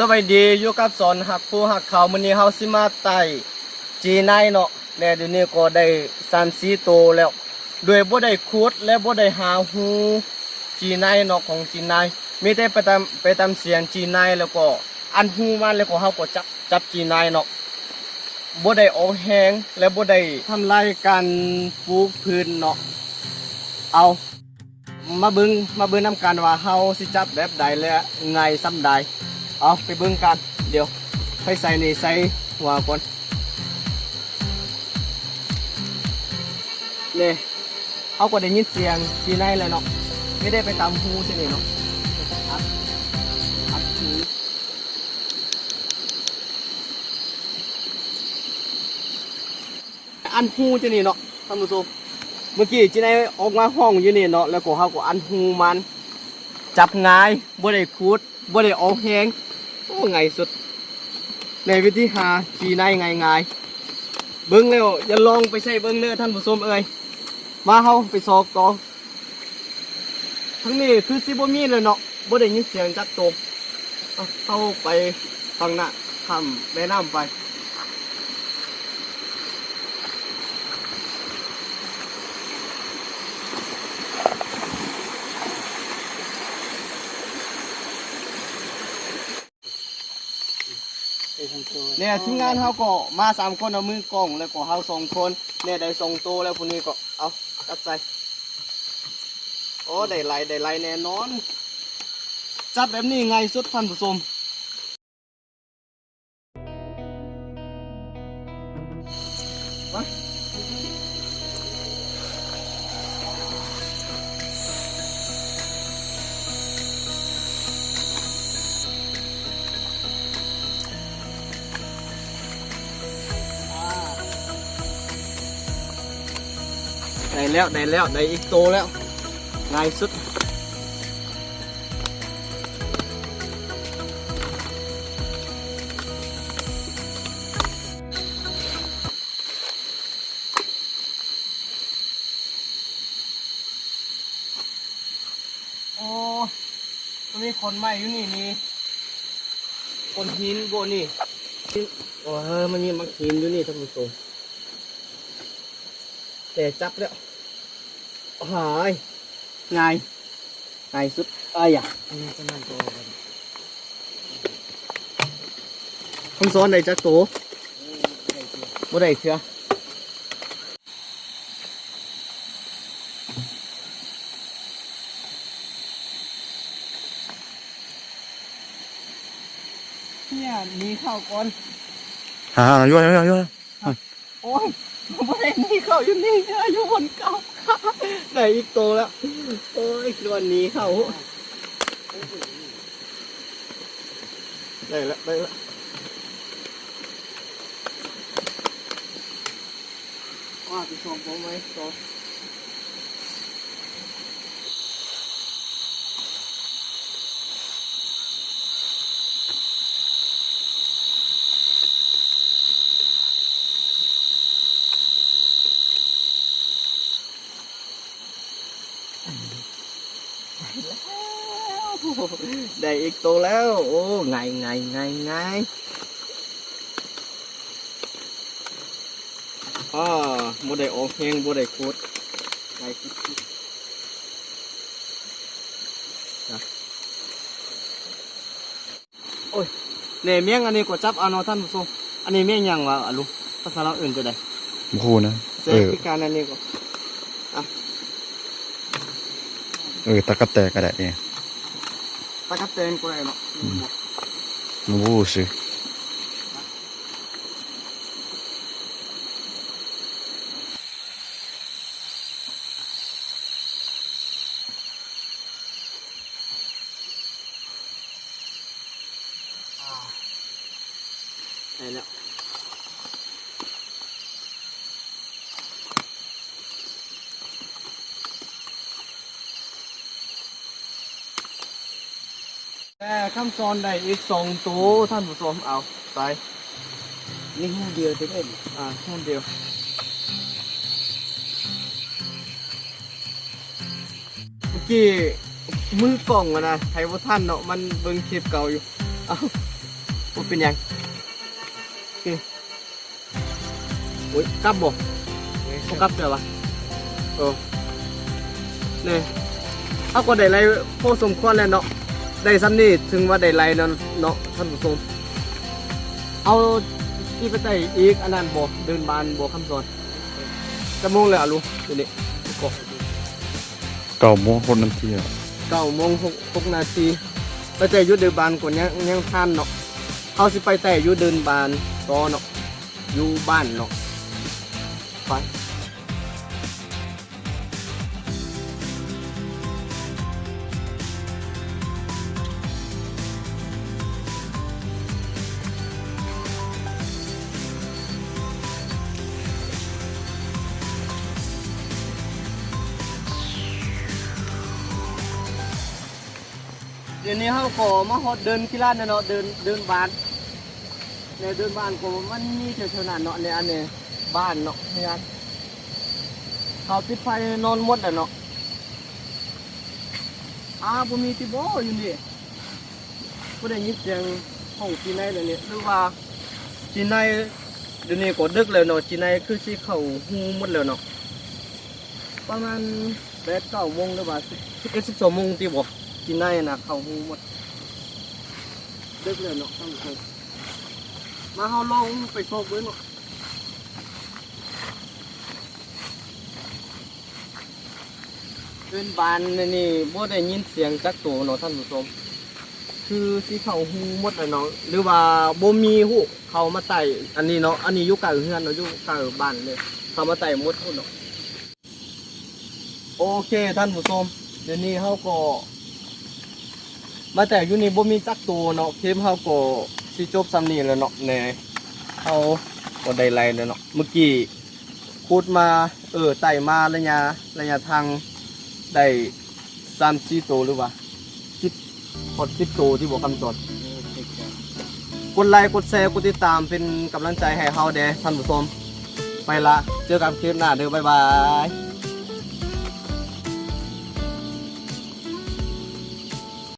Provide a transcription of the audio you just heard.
สวัสดีอยู่กับสอนหักผู้หักเขามื้อนี้เฮาสิมาไต่จีไนเนาะและเดี๋ยวนี้ก็ได้3-4โตแล้วด้วยบ่ได้ขุดและบ่ได้หาหูจีไนเนาะของจีไนมีแต่ไปตามไปตามเสียงจีไนแล้วก็อันหูมันแล้วก็เฮาก็จับจับจีไนเนาะบ่ได้เอาแหงและบ่ได้ทำลายการปลูกพืชเนาะเอามาเบิ่งมาเบิ่งนํกันว่าเฮาสิจับแบบใดและไงซ้ำใด เอาไปเบิ่งกัน เดี๋ยวไปใส่ในใส่หัวก่อนเนี่เขาก็ได้ยินเสียงทีในเลยเนาะไม่ได้ไปตามหูใช่ไหมเนาะอัดอัดหูอันหูจะนี่เนาะท่านผู้ชมเมื่อกี้จีนายออกมาห้องอยู่นี่เนาะแล้วก็เขาก็อันหูมัน จับง่ายบ่ได้คูดบ่ได้ออกแหง โอ้ไงสุด ในวิธีหาขี่ในไงไงเบิ้งแล้วอย่าลองไปใช้เบิ้งเด้อท่านผู้ชมเอ้ยมาเฮาไปสอกต่อทั้งนี้คือซิบ่มีเลยเนาะบ่ได้ยินเสียงจักตวเอาเข้าไปฟังหน้าทำแม่น้ำไป เนี่ยทีมงานเขาก็มาสามคนเอามือกล้องแล้วก็เขาสองคนเนี่ยได้ส่งโตวแล้วพวกนี้ก็เอาจับใส่โอ้ได้ไล่ได้ไล่แน่นอน จับแบบนี้ไงสุดท่านผู้ชม แล้วได้แล้วได้อีกโตแล้วง่ายสุดโอ้มันมีคนใหม่อยู่นี่นี่คนหินโบนี่โอ้เฮ้มันมีมักหินอยู่นี่ท่านผู้ชมแต่จับแล้ว หายง่ายง่ายสุดอ้ายอะคำสอนไหนจักโตบ่ได้เชื่อเนี่ยหนีเข้าก่อนอ่ายั่วยั่วยั่วโอ้ยไม่ได้หนีเข้าอยู่นี่อยู่บนเก่า ได้อีกโตแล้ว โอ้ยวันนี้เข้า ได้แล้วได้แล้วว่าจะส่งผมไหมต่อ ได้อีกโตแล้ว โอ้ไงไงไงไงอ่าบ่ได้ออกแหงบ่ได้คูดไงคุดคุดนะโอ้ยเนี่ยเมียงอันนี้ก็จับเอาเนาะท่านผู้ชมอันนี้เมียงหยังวะอะลุงภาษาเราวอื่นจะได้โอ้โหนะเซเออพิการอันนี้ก็เออตะกะแตกระดาษเนี่ย ตะกัดเตนก็ได้เนาะ โอ้โหสิ ได้ แล้วแต่คำสอนได้อีกสองตัวท่านผู้ชมเอาไปนี่หูเดียวจะได้อ่าท่านเดียวเมื่อกี้มือกล่องอะนะไทยว่าท่านเนาะมันเบิ่งคลิปเก่าอยู่ เอาเป็นยังโอเคโอ้ยกลับบ่เขากลับเดี๋ยววะเออนี่ยเอาก็ได้ไรพอสมควรแล้วเนาะ ได้ซ้ำนี่ถึงว่าได้ไรเนาะเนาะท่านผู้ชมเอาที่ไปใส่อีกอันนั้นบ่เดินบานบ่คำสอนจะโมงเลยอะลูกเดี๋ยวนี้ก็เก่าโมงคนนาทีอะเก้าโมงหกหกนาทีไปแต่อยุดเดินบานก่อนยังยังทันเนาะเขาสิไปแต่อยุดเดินบานต่อเนาะอยู่บ้านเนาะไป เดี๋ยวนี้เขาก็มาฮอดเดินกีฬาเนาะเดินเดินบ้านในเดินบ้านก็มันมีแถวๆนั้นเนาะในอันนี้บ้านเนาะเนี่ยเขาติดไฟนอนหมดแล้วเนาะอ้าบ่มีติโบอยู่นี่บ่ได้ยินเสียงห้องจีไนเลยเนี่ยหรือว่าจีไนเดี๋ยวนี้ก็ดึกแล้วเนาะจีไนคือสิเข้าฮูหมดแล้วเนาะประมาณ8 9โมงหรือว่า11 12โมงติบ่ กินได้นะเขาหูหมดดึกเลยเนาะท่านผู้ชมมาเฮาลองไปโชคเว้ยเนาะเป็นบานนี่บ่ได้ยินเสียงจักตัวเนาะท่านผู้ชมคือสิเขาหูหมดเลยเนาะหรือว่าบ่มีหูเขามาไต่อันนี้เนาะอันนี้อยู่ไกลเฮือนเนาะอยู่ไกลบ้านเลยเขามาไต่หมดพุ่นเนาะโอเคท่านผู้ชมเดี๋ยวนี้เฮาก็ มาแต่อยู่นี่บ่มีจักตัวเนาะเคมเฮาก็สิจบซ้ำนี้แล้วเนาะแน่เฮาก็ได้ไล่แล้วเนาะเมื่อกี้ขุดมาเออไต่มาระยะระยะทางได้3-4ตัวหรือว่า10พอด10ตัวที่บอกคำสอนกดไลค์กดแชร์กดติดตามเป็นกำลังใจให้เฮาเด้ท่านผู้ชมไปละเจอกันคลิปหน้าเด้อบ๊ายบาย